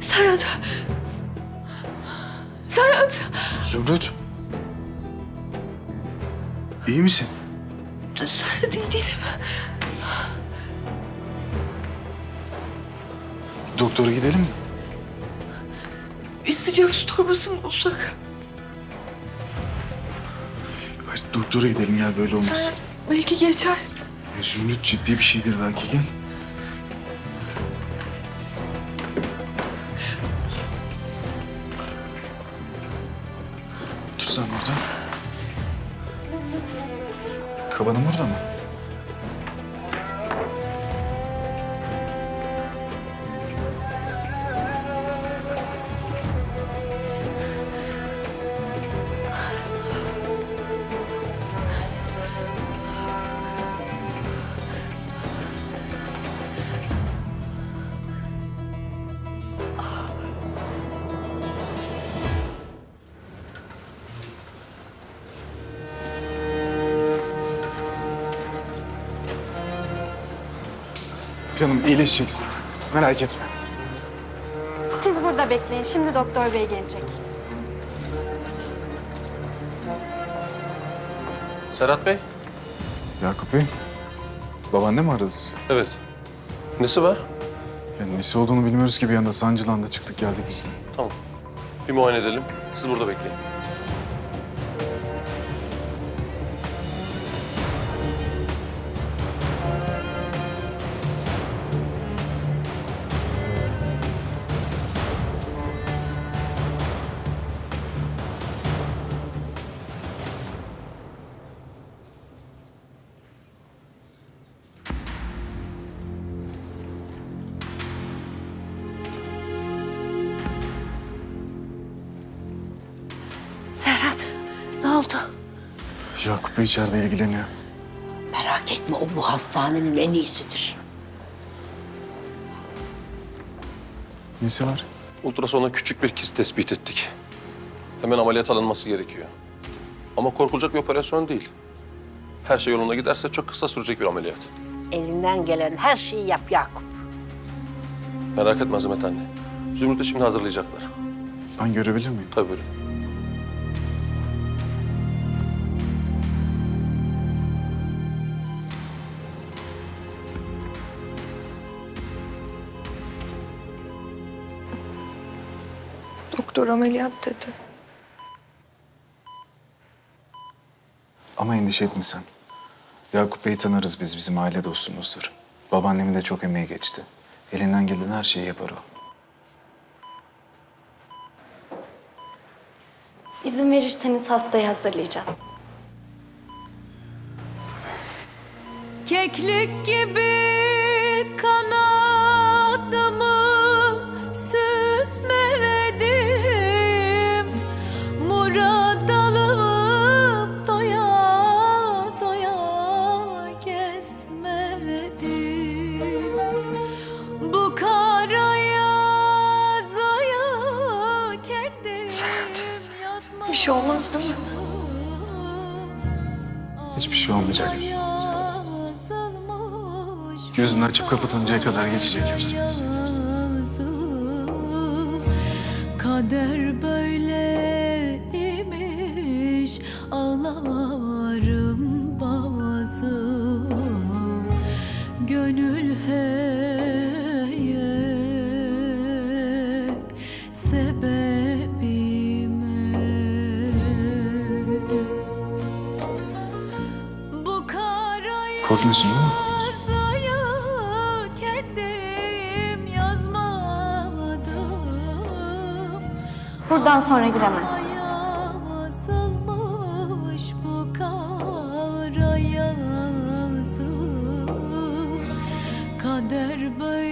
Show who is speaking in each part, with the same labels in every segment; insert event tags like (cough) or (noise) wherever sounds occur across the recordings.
Speaker 1: Serhat. Serhat.
Speaker 2: Zümrüt. İyi misin?
Speaker 1: Serhat iyi değilim.
Speaker 2: Doktora gidelim mi?
Speaker 1: Bir sıcak su torbası mı bulsak?
Speaker 2: Hayır, doktora gidelim gel böyle olmaz.
Speaker 1: Serhat belki geçer.
Speaker 2: Ya Zümrüt ciddi bir şeydir belki gel. Kabanın burada mı? Canım iyileşeceksin. Merak etme.
Speaker 3: Siz burada bekleyin. Şimdi doktor bey gelecek.
Speaker 4: Serhat Bey?
Speaker 2: Yakup Bey. Babaanne mi aradı sizi?
Speaker 4: Evet. Nesi var?
Speaker 2: Ya nesi olduğunu bilmiyoruz ki bir anda sancılandı çıktık geldik biz de.
Speaker 4: Tamam. Bir muayene edelim. Siz burada bekleyin.
Speaker 2: İçeride ilgileniyor.
Speaker 5: Merak etme o bu hastanenin en iyisidir.
Speaker 2: Nesi var?
Speaker 4: Ultrasonda küçük bir kist tespit ettik. Hemen ameliyat alınması gerekiyor. Ama korkulacak bir operasyon değil. Her şey yolunda giderse çok kısa sürecek bir ameliyat.
Speaker 5: Elinden gelen her şeyi yap Yakup.
Speaker 4: Merak etme Azamet anne. Zümrüt'ü şimdi hazırlayacaklar.
Speaker 2: Ben görebilir miyim?
Speaker 4: Tabii böyle.
Speaker 1: Doktor ameliyat dedi.
Speaker 2: Ama endişe etme sen. Yakup Bey'i tanırız biz, bizim aile dostumuzdur. Babaannemin de çok emeği geçti. Elinden gelen her şeyi yapar o.
Speaker 3: İzin verirseniz hastayı hazırlayacağız.
Speaker 6: Keklik gibi
Speaker 1: şey olmaz değil mi?
Speaker 2: Hiçbir şey olmayacak. Gözünü açıp kapatıncaya kadar geçecek hepsi.
Speaker 6: Kader böyleymiş ağlarım bazı Gönül heye
Speaker 3: Buradan sonra giremez.
Speaker 6: Kader böyleymiş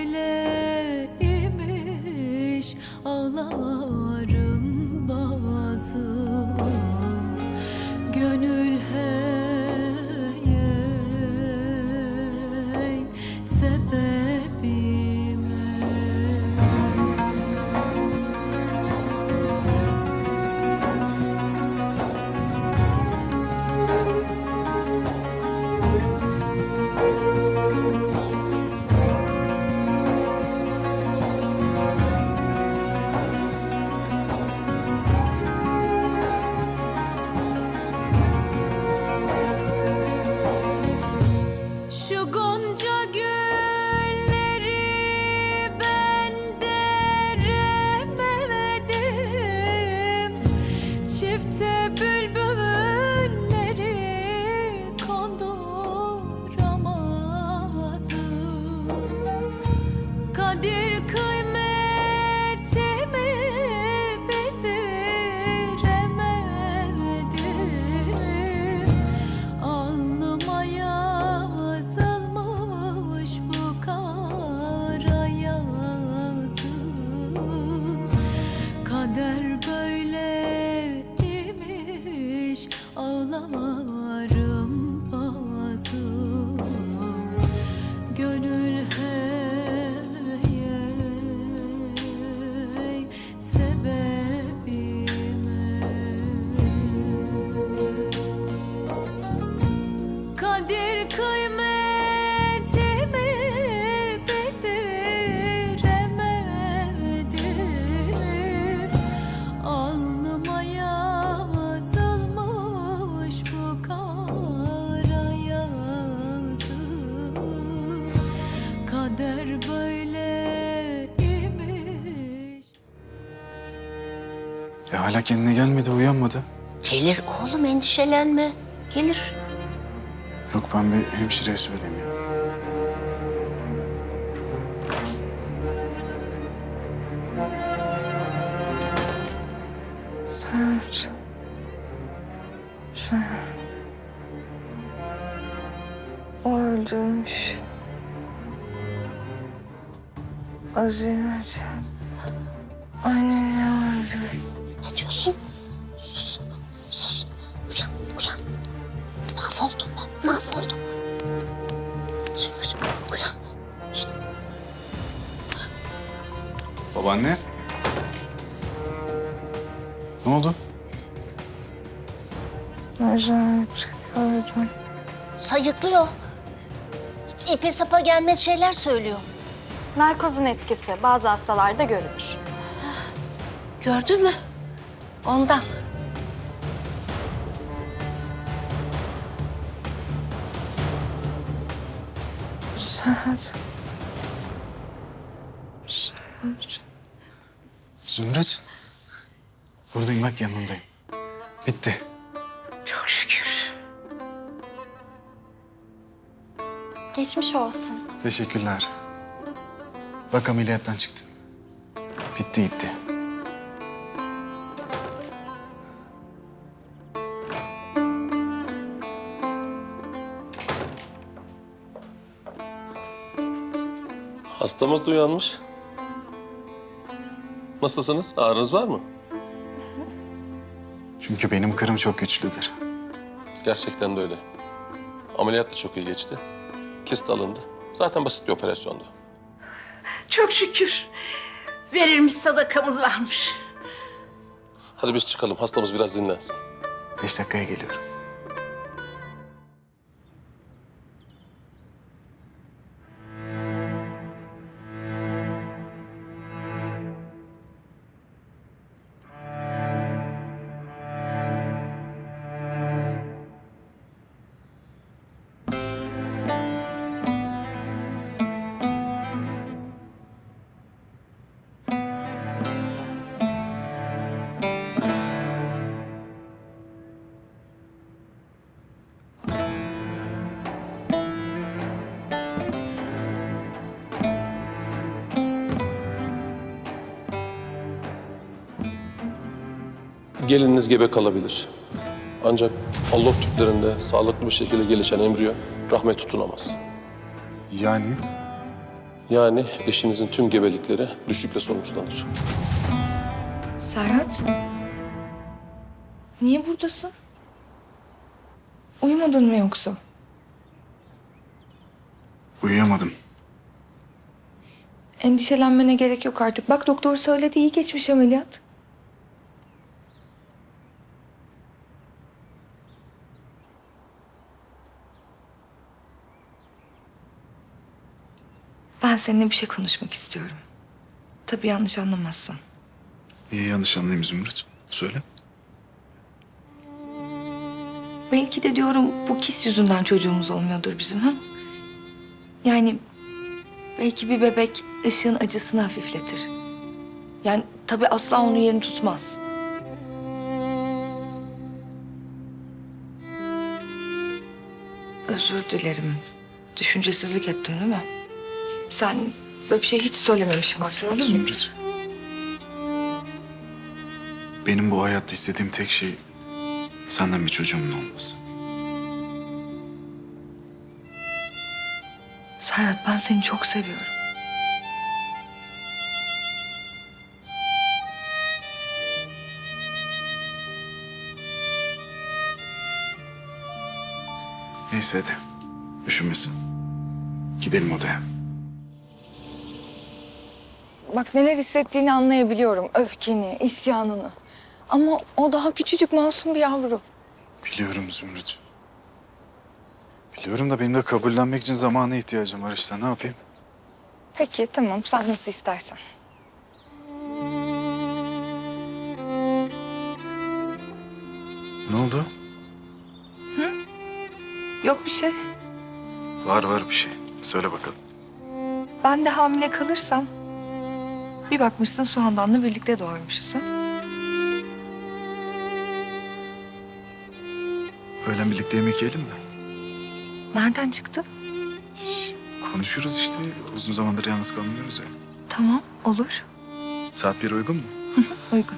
Speaker 2: kendine gelmedi, uyanmadı.
Speaker 5: Gelir oğlum endişelenme. Gelir.
Speaker 2: Yok ben bir hemşireye söyleyeyim ya.
Speaker 1: Serhat. Serhat. O öldürmüş. Azimet. Öldü.
Speaker 5: sayıklıyor. İpe sapa gelmez şeyler söylüyor.
Speaker 3: Narkozun etkisi bazı hastalarda görülür.
Speaker 5: Gördün mü? Ondan.
Speaker 1: Serhat. Serhat.
Speaker 2: Zümrüt. Buradayım bak yanındayım. Bitti.
Speaker 3: Geçmiş olsun.
Speaker 2: Teşekkürler. Bak ameliyattan çıktın. Bitti gitti.
Speaker 4: Hastamız da uyanmış. Nasılsınız? Ağrınız var mı?
Speaker 2: Çünkü benim kırım çok güçlüdür.
Speaker 4: Gerçekten de öyle. Ameliyat da çok iyi geçti. Kist alındı. Zaten basit bir operasyondu.
Speaker 5: Çok şükür. Verilmiş sadakamız varmış.
Speaker 4: Hadi biz çıkalım. Hastamız biraz dinlensin.
Speaker 2: Beş dakikaya geliyorum.
Speaker 4: Gelininiz gebe kalabilir. Ancak Allah tüplerinde sağlıklı bir şekilde gelişen embriyo rahme tutunamaz.
Speaker 2: Yani
Speaker 4: Yani eşinizin tüm gebelikleri düşükle sonuçlanır.
Speaker 1: Serhat. Niye buradasın? Uyumadın mı yoksa?
Speaker 2: uyuyamadım.
Speaker 1: Endişelenmene gerek yok artık. Bak doktor söyledi iyi geçmiş ameliyat. Ben seninle bir şey konuşmak istiyorum. Tabii yanlış anlamazsın.
Speaker 2: Niye yanlış anlayayım Zümrüt? Söyle.
Speaker 1: Belki de diyorum bu kis yüzünden çocuğumuz olmuyordur bizim ha? Yani belki bir bebek ışığın acısını hafifletir. Yani tabii asla onun yerini tutmaz. Özür dilerim. Düşüncesizlik ettim değil mi? Sen böyle bir şey hiç söylememişim bak sana olur mu?
Speaker 2: Zümrüt. Benim bu hayatta istediğim tek şey senden bir çocuğumun olması.
Speaker 1: Serhat ben seni çok seviyorum.
Speaker 2: Neyse hadi. Düşünmesin. Gidelim odaya.
Speaker 1: Bak neler hissettiğini anlayabiliyorum. Öfkeni, isyanını. Ama o daha küçücük masum bir yavru.
Speaker 2: Biliyorum Zümrüt. Biliyorum da benim de kabullenmek için zamana ihtiyacım var işte. Ne yapayım?
Speaker 1: Peki tamam sen nasıl istersen.
Speaker 2: Ne oldu?
Speaker 1: Yok bir şey.
Speaker 2: Var var bir şey. Söyle bakalım.
Speaker 1: Ben de hamile kalırsam bir bakmışsın Suhandan'la birlikte doğurmuşsun.
Speaker 2: Öğlen birlikte yemek yiyelim mi?
Speaker 1: Nereden çıktı?
Speaker 2: Konuşuruz işte. Uzun zamandır yalnız kalmıyoruz ya.
Speaker 1: Tamam olur.
Speaker 2: Saat bir uygun mu?
Speaker 1: Uygun.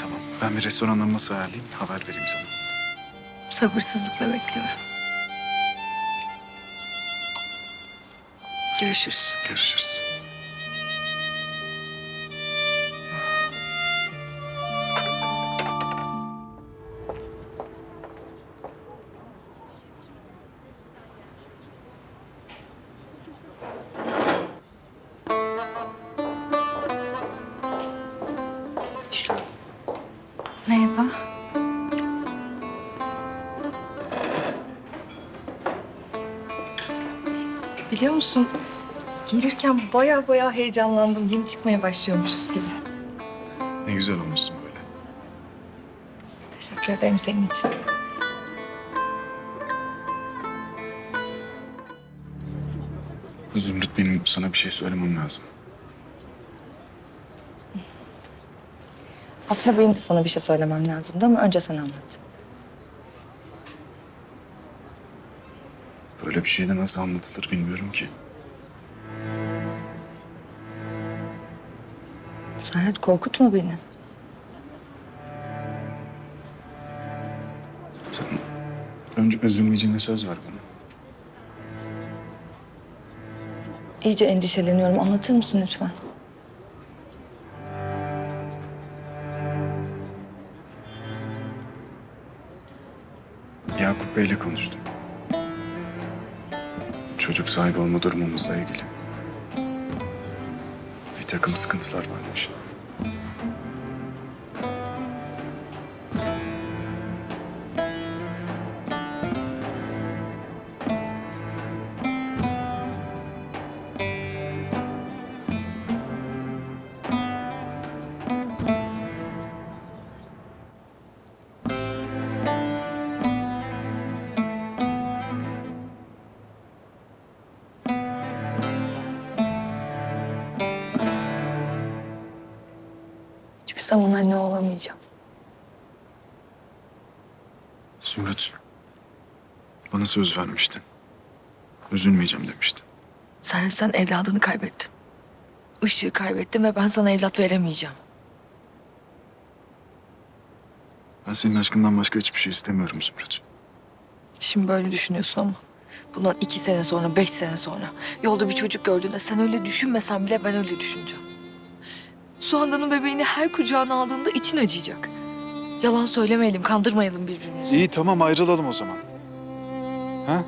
Speaker 2: Tamam. Ben bir restorandan masa ayarlayayım. Haber vereyim sana.
Speaker 1: Sabırsızlıkla bekliyorum. Görüşürüz.
Speaker 2: Görüşürüz.
Speaker 1: Gelirken baya baya heyecanlandım. Yeni çıkmaya başlıyormuşuz gibi.
Speaker 2: Ne güzel olmuşsun böyle.
Speaker 1: Teşekkür ederim senin için.
Speaker 2: Zümrüt benim sana bir şey söylemem lazım.
Speaker 1: Aslında benim de sana bir şey söylemem lazımdı ama önce sen anlat.
Speaker 2: Böyle bir şey de nasıl anlatılır bilmiyorum ki.
Speaker 1: Serhat korkutma beni.
Speaker 2: Sen önce üzülmeyeceğine söz ver bana.
Speaker 1: İyice endişeleniyorum. Anlatır mısın lütfen?
Speaker 2: Yakup Bey'le konuştum. Çocuk sahibi olma durumumuzla ilgili. Bir takım sıkıntılar varmış.
Speaker 1: Hiçbir zaman anne olamayacağım.
Speaker 2: Zümrüt, bana söz vermiştin. Üzülmeyeceğim demiştin.
Speaker 1: Serhat sen evladını kaybettin. Işığı kaybettin ve ben sana evlat veremeyeceğim.
Speaker 2: Ben senin aşkından başka hiçbir şey istemiyorum Zümrüt.
Speaker 1: Şimdi böyle düşünüyorsun ama bundan iki sene sonra, beş sene sonra yolda bir çocuk gördüğünde sen öyle düşünmesen bile ben öyle düşüneceğim. Suhandan'ın bebeğini her kucağına aldığında için acıyacak. Yalan söylemeyelim, kandırmayalım birbirimizi.
Speaker 2: İyi tamam ayrılalım o zaman. Ha?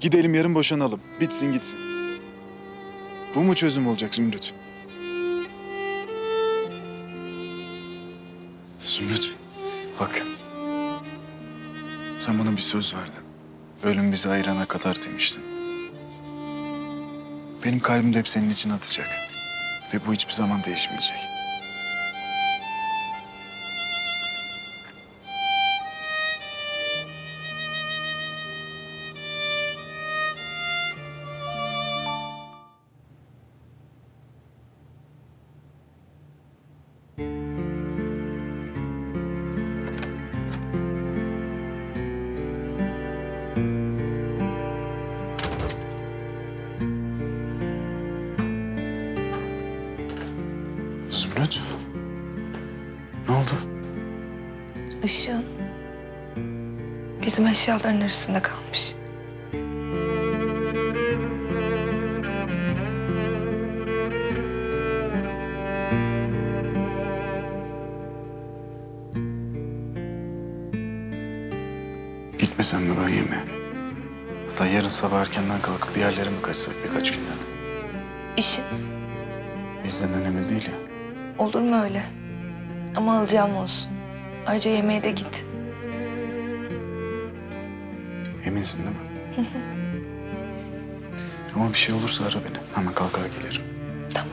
Speaker 2: Gidelim yarın boşanalım. Bitsin gitsin. Bu mu çözüm olacak Zümrüt? Zümrüt bak. Sen bana bir söz verdin. Ölüm bizi ayırana kadar demiştin. Benim kalbim de hep senin için atacak. Ve bu hiçbir zaman değişmeyecek. Zümrüt. Ne oldu?
Speaker 1: Işığın bizim eşyaların arasında kalmış.
Speaker 2: Gitmesem mi ben yemeğe? Hatta yarın sabah erkenden kalkıp bir yerlere mi kaçsak birkaç günden?
Speaker 1: İşin
Speaker 2: Bizden önemli değil ya.
Speaker 1: Olur mu öyle? Ama alacağım olsun. Ayrıca yemeğe de git.
Speaker 2: Eminsin değil mi? (laughs) Ama bir şey olursa ara beni. Hemen kalkar gelirim.
Speaker 1: Tamam.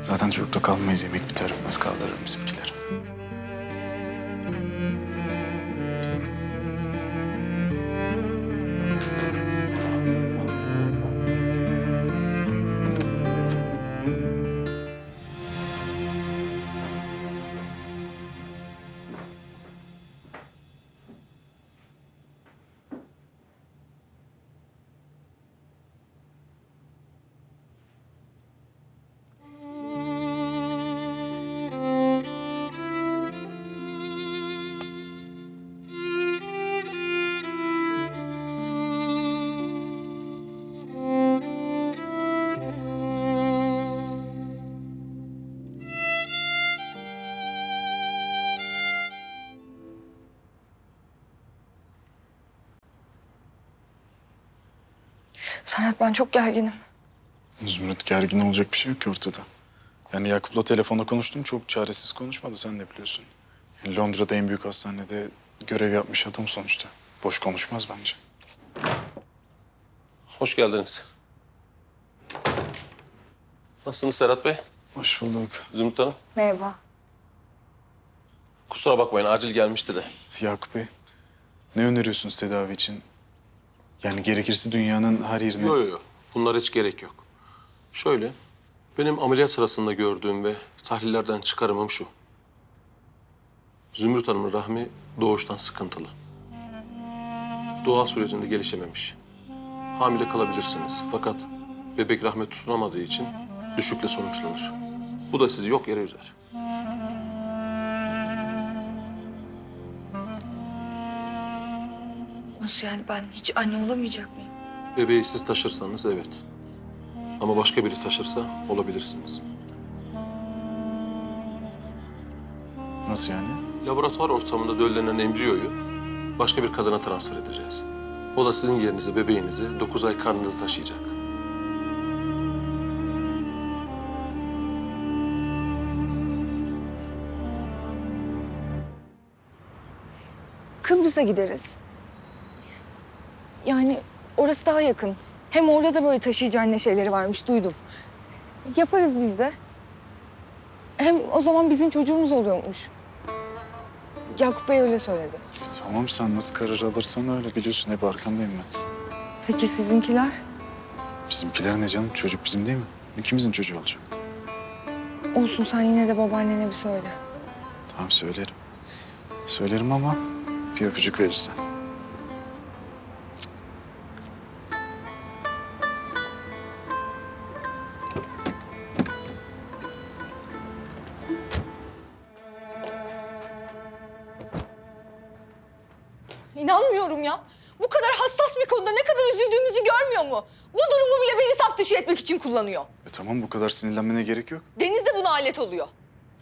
Speaker 2: Zaten çok da kalmayız. Yemek biter bitmez kaldırırım bizimkileri.
Speaker 1: Serhat ben çok gerginim.
Speaker 2: Zümrüt gergin olacak bir şey yok ki ortada. Yani Yakup'la telefonda konuştum. Çok çaresiz konuşmadı sen de biliyorsun. Yani Londra'da en büyük hastanede görev yapmış adam sonuçta. Boş konuşmaz bence.
Speaker 4: Hoş geldiniz. Nasılsınız Serhat Bey?
Speaker 2: Hoş bulduk.
Speaker 4: Zümrüt Hanım?
Speaker 1: Merhaba.
Speaker 4: Kusura bakmayın acil gelmişti de.
Speaker 2: Yakup Bey, ne öneriyorsunuz tedavi için? Yani gerekirse dünyanın her yerine...
Speaker 4: Yok yok yok. Bunlara hiç gerek yok. Şöyle, benim ameliyat sırasında gördüğüm ve tahlillerden çıkarımım şu. Zümrüt Hanım'ın rahmi doğuştan sıkıntılı. Doğal sürecinde gelişememiş. Hamile kalabilirsiniz fakat bebek rahme tutunamadığı için düşükle sonuçlanır. Bu da sizi yok yere üzer.
Speaker 1: Nasıl yani ben hiç anne olamayacak mıyım?
Speaker 4: Bebeği siz taşırsanız evet. Ama başka biri taşırsa olabilirsiniz.
Speaker 2: Nasıl yani?
Speaker 4: Laboratuvar ortamında döllenen embriyoyu başka bir kadına transfer edeceğiz. O da sizin yerinize bebeğinizi 9 ay karnında taşıyacak.
Speaker 1: Kıbrıs'a gideriz. Yani orası daha yakın. Hem orada da böyle taşıyıcı anne şeyleri varmış duydum. Yaparız biz de. Hem o zaman bizim çocuğumuz oluyormuş. Yakup Bey öyle söyledi.
Speaker 2: E, tamam sen nasıl karar alırsan öyle biliyorsun hep arkandayım ben.
Speaker 1: Peki sizinkiler?
Speaker 2: Bizimkiler ne canım? Çocuk bizim değil mi? İkimizin çocuğu olacak.
Speaker 1: Olsun sen yine de babaannene bir söyle.
Speaker 2: Tamam söylerim. Söylerim ama bir öpücük verirsen.
Speaker 7: İnanmıyorum ya. Bu kadar hassas bir konuda ne kadar üzüldüğümüzü görmüyor mu? Bu durumu bile beni saf dışı etmek için kullanıyor.
Speaker 2: E tamam bu kadar sinirlenmene gerek yok.
Speaker 7: Deniz de buna alet oluyor.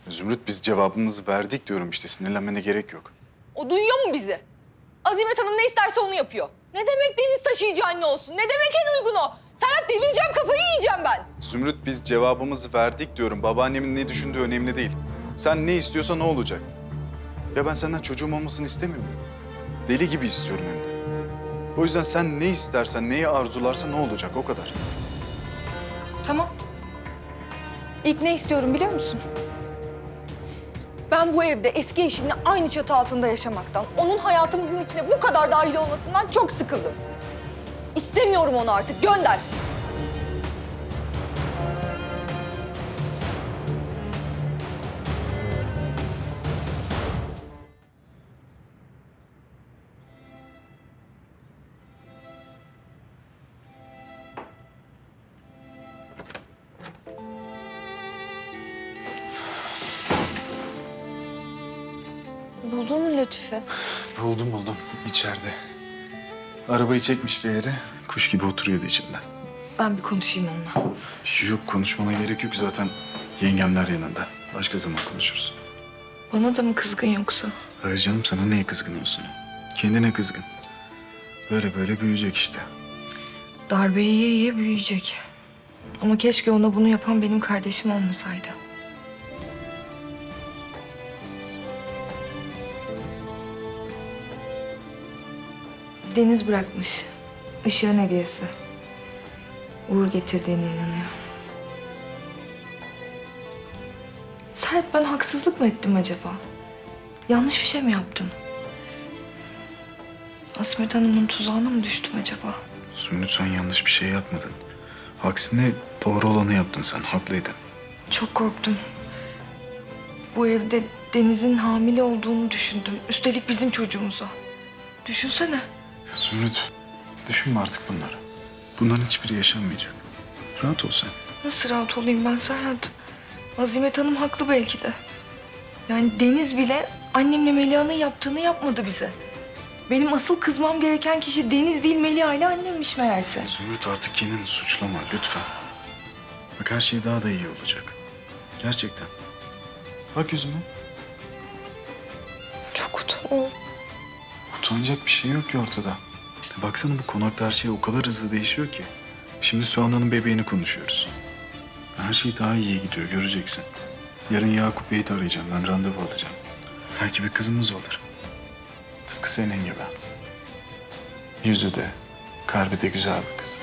Speaker 2: Zümrüt biz cevabımızı verdik diyorum işte sinirlenmene gerek yok.
Speaker 7: O duyuyor mu bizi? Azimet Hanım ne isterse onu yapıyor. Ne demek deniz taşıyıcı anne olsun? Ne demek en uygun o? Serhat delireceğim kafayı yiyeceğim ben.
Speaker 2: Zümrüt biz cevabımızı verdik diyorum. Babaannemin ne düşündüğü önemli değil. Sen ne istiyorsan ne olacak. Ya ben senden çocuğum olmasını istemiyorum. Deli gibi istiyorum hem de. O yüzden sen ne istersen, neyi arzularsan ne olacak o kadar.
Speaker 1: Tamam. İlk ne istiyorum biliyor musun? Ben bu evde eski eşimle aynı çatı altında yaşamaktan, onun hayatımızın içine bu kadar dahil olmasından çok sıkıldım. İstemiyorum onu artık, gönder. Latife?
Speaker 2: Buldum buldum içeride. Arabayı çekmiş bir yere. Kuş gibi oturuyordu içinde.
Speaker 1: Ben bir konuşayım onunla.
Speaker 2: Yok konuşmana gerek yok zaten. Yengemler yanında. Başka zaman konuşuruz.
Speaker 1: Bana da mı kızgın yoksa?
Speaker 2: Hayır canım sana neye kızgın olsun? Kendine kızgın. Böyle böyle büyüyecek işte.
Speaker 1: Darbeyi yiye yiye büyüyecek. Ama keşke ona bunu yapan benim kardeşim olmasaydı. Deniz bırakmış. Işığın hediyesi. Uğur getirdiğine inanıyor. Serhat ben haksızlık mı ettim acaba? Yanlış bir şey mi yaptım? Asmet Hanım'ın tuzağına mı düştüm acaba?
Speaker 2: Zümrüt sen yanlış bir şey yapmadın. Aksine doğru olanı yaptın sen. Haklıydın.
Speaker 1: Çok korktum. Bu evde Deniz'in hamile olduğunu düşündüm. Üstelik bizim çocuğumuza. Düşünsene.
Speaker 2: Zümrüt düşünme artık bunları. Bunların hiçbiri yaşanmayacak. Rahat ol sen.
Speaker 1: Nasıl rahat olayım ben Serhat? Azimet Hanım haklı belki de. Yani Deniz bile annemle Melia'nın yaptığını yapmadı bize. Benim asıl kızmam gereken kişi Deniz değil Melia ile annemmiş meğerse.
Speaker 2: Zümrüt artık kendini suçlama lütfen. Bak her şey daha da iyi olacak. Gerçekten. Bak yüzüme.
Speaker 1: Çok utanıyorum.
Speaker 2: Utanacak bir şey yok ki ortada. Baksana bu konakta her şey o kadar hızlı değişiyor ki. Şimdi Suhan'ın bebeğini konuşuyoruz. Her şey daha iyiye gidiyor göreceksin. Yarın Yakup Bey'i de arayacağım. Ben randevu alacağım. Belki bir kızımız olur. Tıpkı senin gibi. Yüzü de, kalbi de güzel bir kız.